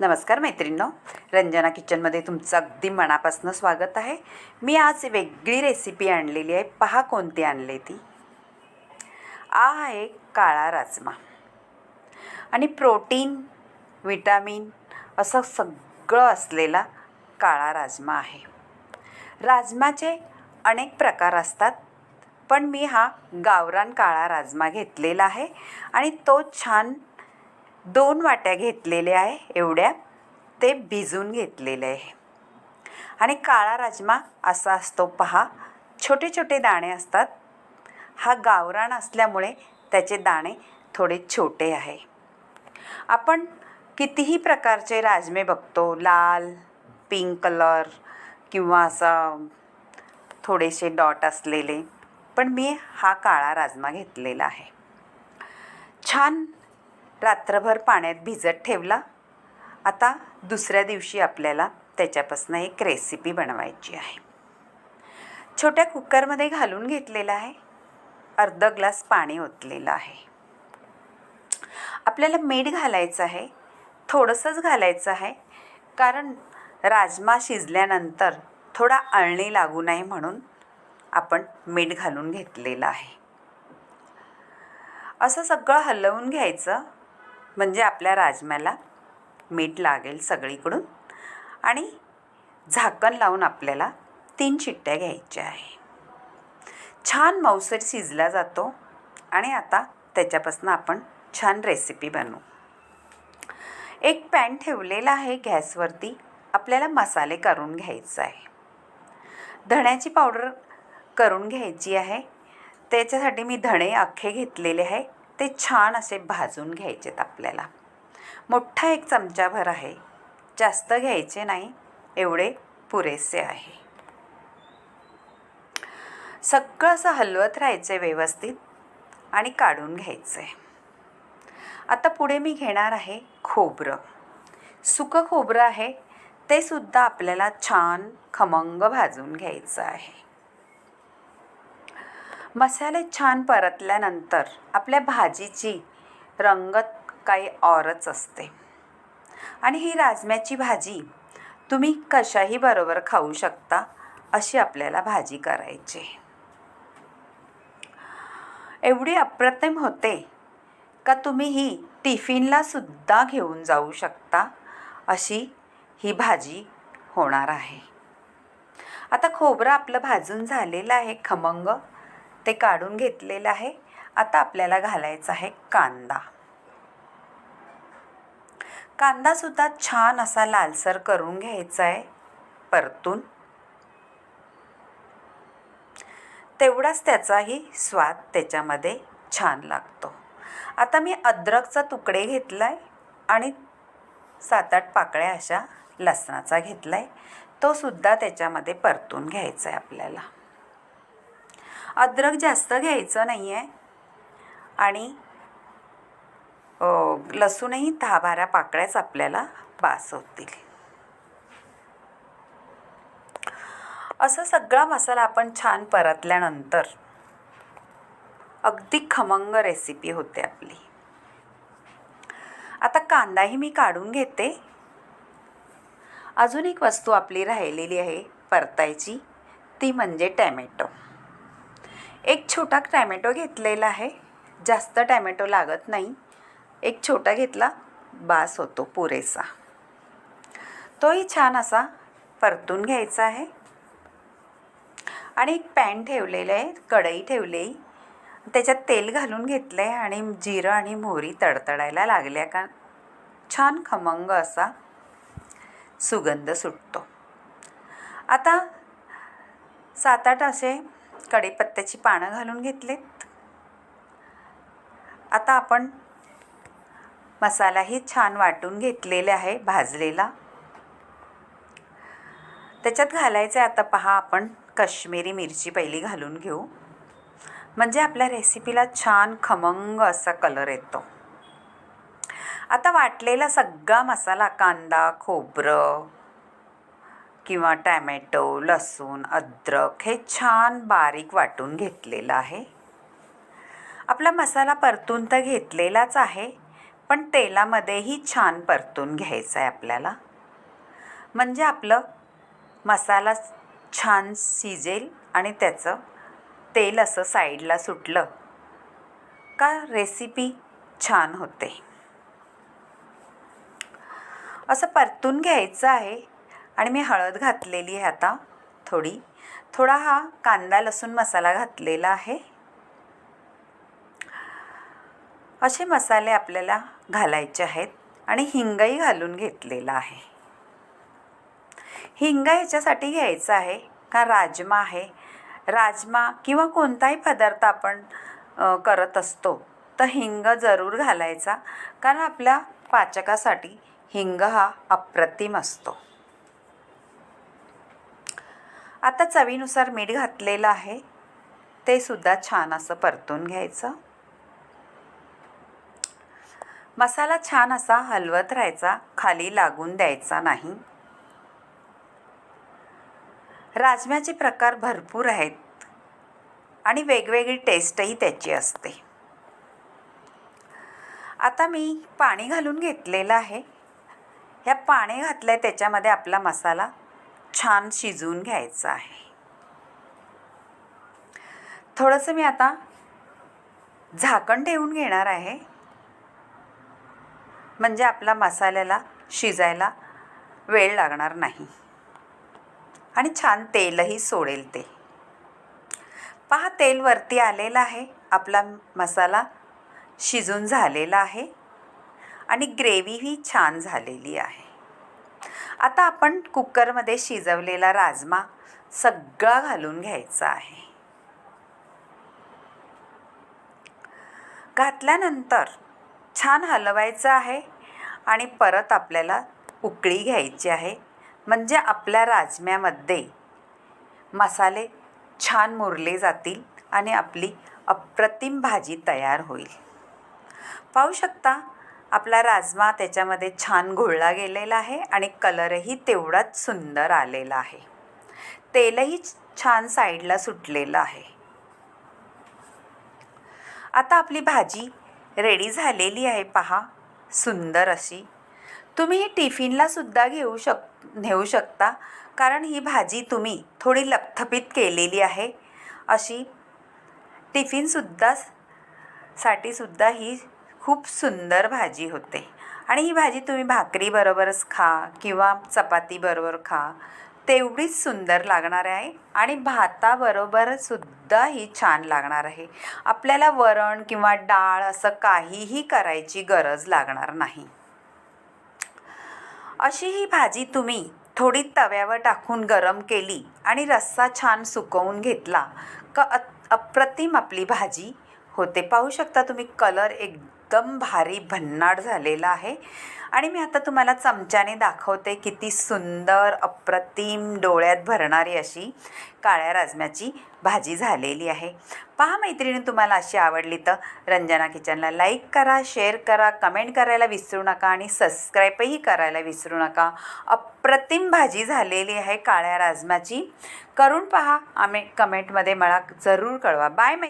नमस्कार मैत्रिणींनो रंजना किचनमध्ये तुमचं अगदी मनापासून स्वागत आहे. मी आज वेगळी रेसिपी आणलेली आहे. पहा कोणती आणली ती. आ आहे काळा राजमा. आणि प्रोटीन विटामिन असं सगळं असलेला काळा राजमा आहे. राजमाचे अनेक प्रकार असतात पण मी हा गावरान काळा राजमा घेतलेला आहे आणि तो छान दोन वाट्या घेतलेल्या आहे एवढ्या ते भिजून घेतलेले आहे. आणि काळा राजमा असा असतो पहा छोटे छोटे दाणे असतात. हा गावरान असल्यामुळे त्याचे दाणे थोडे छोटे आहे. आपण कितीही प्रकारचे राजमे बघतो लाल पिंक कलर किंवा असा थोडेसे डॉट असलेले पण मी हा काळा राजमा घेतलेला आहे. छान रात्रभर पाण्यात भिजत ठेवला. आता दुसऱ्या दिवशी आपल्याला त्याच्यापासून एक रेसिपी बनवायची आहे. छोट्या कुकरमध्ये घालून घेतलेला आहे. अर्ध ग्लास पाणी ओतलेलं आहे. आपल्याला मीठ घालायचं आहे. थोडंसंच घालायचं आहे. कारण राजमा शिजल्यानंतर थोडा अळणी लागू नये म्हणून आपण मीठ घालून घेतलेलं आहे. असं सगळं हलवून घ्यायचं. म्हणजे आपल्या राजम्याला मीठ लागेल सगळीकडून आणि झाकण लावून आपल्याला तीन चिट्ट्या घ्यायच्या आहे. छान मौसर शिजला जातो आणि आता त्याच्यापासून आपण छान रेसिपी बनवू. एक पॅन ठेवलेला आहे गॅसवरती आपल्याला मसाले करून घ्यायचं आहे. धण्याची पावडर करून घ्यायची आहे. त्याच्यासाठी मी धणे अख्खे घेतलेले आहे. ते छान असे भाजून घ्यायचेत आपल्याला. मोठा एक चमचाभर आहे. जास्त घ्यायचे नाही एवढे पुरेसे आहे. सगळं असं हलवत राहायचं आहे व्यवस्थित आणि काढून घ्यायचं. आहे आता पुढे मी घेणार आहे खोबरं. सुकं खोबरं आहे ते सुद्धा आपल्याला छान खमंग भाजून घ्यायचं आहे. मसाले छान परतल्यानंतर आपल्या भाजीची रंगत काही औरच असते. आणि ही राजम्याची भाजी तुम्ही कशाही बरोबर खाऊ शकता अशी आपल्याला भाजी करायची. एवढी अप्रतिम होते का तुम्ही ही टिफिनला सुद्धा घेऊन जाऊ शकता अशी ही भाजी होणार आहे. आता खोबरं आपलं भाजून झालेलं आहे खमंग. ते काढून घेतलेलं आहे. आता आपल्याला घालायचा आहे कांदा. कांदासुद्धा छान असा लालसर करून घ्यायचा आहे परतून. तेवढाच त्याचाही स्वाद त्याच्यामध्ये छान लागतो. आता मी अद्रकचा तुकडे घेतला आहे आणि सात आठ पाकळ्या अशा लसणाचा घेतला आहे तो सुद्धा त्याच्यामध्ये परतून घ्यायचा आहे आपल्याला. अद्रक जास्त घ्यायचं नाही आहे आणि लसूणही दहा बारा पाकळ्याच आपल्याला बास होतील असं सगळा मसाला आपण छान परतल्यानंतर अगदी खमंग रेसिपी होते आपली. आता कांदाही मी काढून घेते. अजून एक वस्तू आपली राहिलेली आहे परतायची ती म्हणजे टॅमॅटो. एक छोटा टॅमॅटो घेतलेला आहे. जास्त टॅमॅटो लागत नाही. एक छोटा घेतला बास होतो पुरेसा. तोही छान असा परतून घ्यायचा आहे. आणि एक पॅन ठेवलेलं आहे कढई ठेवली. त्याच्यात तेल घालून घेतलं आहे आणि जिरं आणि मोहरी तडतडायला लागल्या का छान खमंग असा सुगंध सुटतो. आता सात आठ असे कढीपत्त्याची पानं घालून घेतलेत. आता आपण मसालाही छान वाटून घेतलेला आहे भाजलेला. त्याच्यात घालायचं आहे आता पहा आपण कश्मीरी मिरची पहिली घालून घेऊ. म्हणजे आपल्या रेसिपीला छान खमंग असा कलर येतो. आता वाटलेला सगळा मसाला कांदा खोबरं किंवा टॅमॅटो लसूण अद्रक हे छान बारीक वाटून घेतलेलं आहे. आपला मसाला परतून तर घेतलेलाच आहे पण तेलामध्येही छान परतून घ्यायचं आहे आपल्याला. म्हणजे आपलं मसाला छान शिजेल आणि त्याचं तेल असं साईडला सुटलं का रेसिपी छान होते. असं परतून घ्यायचं आहे आणि मी हळद घातलेली आहे आता थोडी. थोडा हा कांदा लसूण मसाला घातलेला आहे. असे मसाले आपल्याला घालायचे आहेत आणि हिंगही घालून घेतलेला आहे. हिंग ह्याच्यासाठी घ्यायचं आहे का राजमा आहे? राजमा किंवा कोणताही पदार्थ आपण करत असतो तर हिंग जरूर घालायचा कारण आपल्या पाचकासाठी हिंग हा अप्रतिम असतो. आता चवीनुसार मीठ घातलेलं आहे. ते सुद्धा छान असं परतून घ्यायचं. मसाला छान असा हलवत राहायचा खाली लागून द्यायचा नाही. राजम्याचे प्रकार भरपूर आहेत आणि वेगवेगळी टेस्टही त्याची असते. आता मी पाणी घालून घेतलेलं आहे. ह्या पाणी घातलं आहे त्याच्यामध्ये आपला मसाला. छान शिजवून घ्यायचं आहे. थोडंसं मी आता झाकण ठेवून घेणार आहे. म्हणजे आपला मसाल्याला शिजायला वेळ लागणार नाही. आणि छान तेलही सोडेल ते. पहा तेल वरती आलेलं आहे. आपला मसाला शिजून झालेला आहे. आणि ग्रेव्हीही छान झालेली आहे. आता आपण कुकरमध्ये शिजवलेला राजमा सगळा घालून घ्यायचा आहे. घातल्यानंतर छान हलवायचं आहे आणि परत आपल्याला उकळी घ्यायची आहे. म्हणजे आपल्या राजम्यामध्ये मसाले छान मुरले जातील आणि आपली अप्रतिम भाजी तयार होईल. पाहू शकता आपला राजमा त्याच्यामध्ये छान घोळला गेलेला आहे आणि कलरही तेवढाच सुंदर आलेला आहे. तेलही छान साईडला सुटलेलं आहे. आता आपली भाजी रेडी झालेली आहे पहा सुंदर अशी. तुम्ही ही टिफिनला सुद्धा घेऊ शक नेऊ शकता कारण ही भाजी तुम्ही थोडी लपथपीत केलेली आहे. अशी टिफिनसुद्धा साठी सुद्धा ही खूप सुंदर भाजी होते. आणि ही भाजी तुम्ही भाकरीबरोबरच खा किंवा चपातीबरोबर खा. तेवढीच सुंदर लागणार आहे आणि भाताबरोबर सुद्धा ही छान लागणार आहे. आपल्याला वरण किंवा डाळ असं काहीही करायची गरज लागणार नाही. अशी ही भाजी तुम्ही थोडी तव्यावर टाकून गरम केली आणि रस्सा छान सुकवून घेतला का अ- अप्रतिम आपली भाजी होते. पाहू शकता तुम्ही कलर एकदम भारी भन्नाट झालेला आहे. आणि मी आता तुम्हाला चमच्याने दाखवते किती सुंदर अप्रतिम डोळ्यात भरणारी अशी काळ्या राजम्याची भाजी झालेली आहे. पहा मैत्रिणी तुम्हाला अशी आवडली तर रंजना किचनला लाईक करा शेअर करा कमेंट करायला विसरू नका आणि सबस्क्राईबही करायला विसरू नका. अप्रतिम भाजी झालेली आहे काळ्या राजम्याची. करून पहा आम्ही कमेंटमध्ये मला जरूर कळवा. बाय मै